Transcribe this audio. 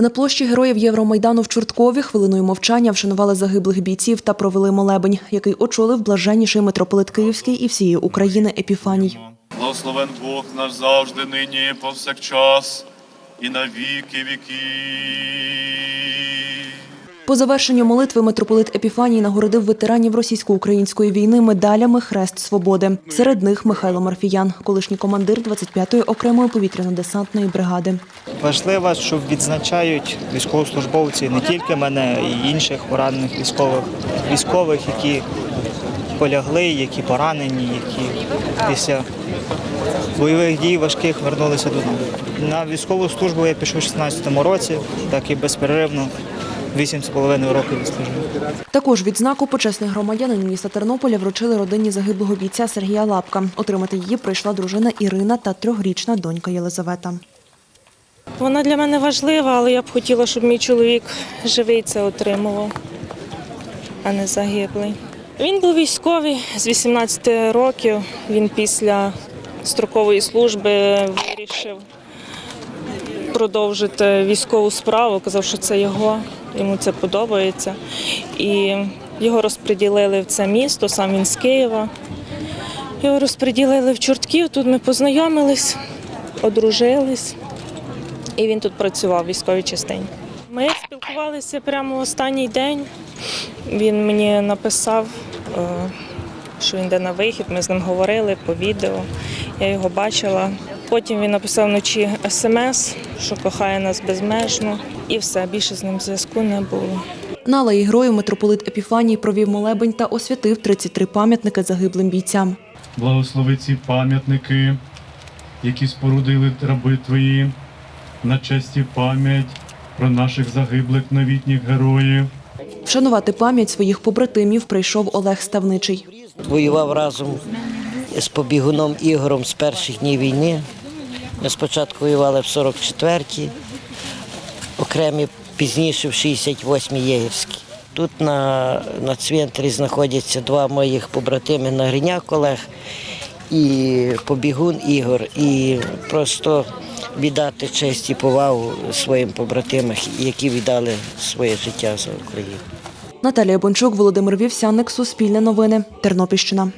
На площі героїв Євромайдану в Чорткові хвилиною мовчання вшанували загиблих бійців та провели молебень, який очолив блаженніший митрополит Київський і всієї України Епіфаній. Благословен Бог наш завжди, нині, повсякчас, і на віки віків. По завершенню молитви митрополит Епіфаній нагородив ветеранів російсько-української війни медалями Хрест Свободи. Серед них Михайло Марфіян, колишній командир 25-ї окремої повітряно-десантної бригади. Важливо, що відзначають військовослужбовці не тільки мене, і інших поранених військових, військових, які полягли, які поранені, які після бойових дій важких вернулися додому. На військову службу я пішов у 16-му році, так і безперервно 8,5 років відслужив. Також відзнаку почесний громадянин міста Тернополя вручили родині загиблого бійця Сергія Лапка. Отримати її прийшла дружина Ірина та трьохрічна донька Єлизавета. Вона для мене важлива, але я б хотіла, щоб мій чоловік живий це отримував, а не загиблий. Він був військовий з 18 років. Він після строкової служби вирішив продовжити військову справу. Казав, що це його, йому це подобається. І його розподілили в це місто, сам він з Києва. Його розподілили в Чортків. Тут ми познайомились, одружились. І він тут працював в військовій частині. Ми спілкувалися прямо останній день. Він мені написав, е, що він йде на вихід. Ми з ним говорили по відео. Я його бачила. Потім він написав вночі смс, що кохає нас безмежно, і все більше з ним зв'язку не було. На алеї героїв митрополит Епіфаній провів молебень та освятив 33 пам'ятники загиблим бійцям. Благослови ці пам'ятники, які спорудили раби твої, на честь і пам'ять про наших загиблих новітніх героїв. Вшанувати пам'ять своїх побратимів прийшов Олег Ставничий. воював разом з побігуном Ігорем з перших днів війни. Ми спочатку воювали в 44-й, окремі пізніше в 68-й Єгерській. Тут на, на цвинтарі знаходяться два моїх побратими на Гринях Олег і побігун Ігор. І просто віддати честь і повагу своїм побратимам, які віддали своє життя за Україну. Наталія Бончук, Володимир Вівсяник, Суспільне новини, Тернопільщина.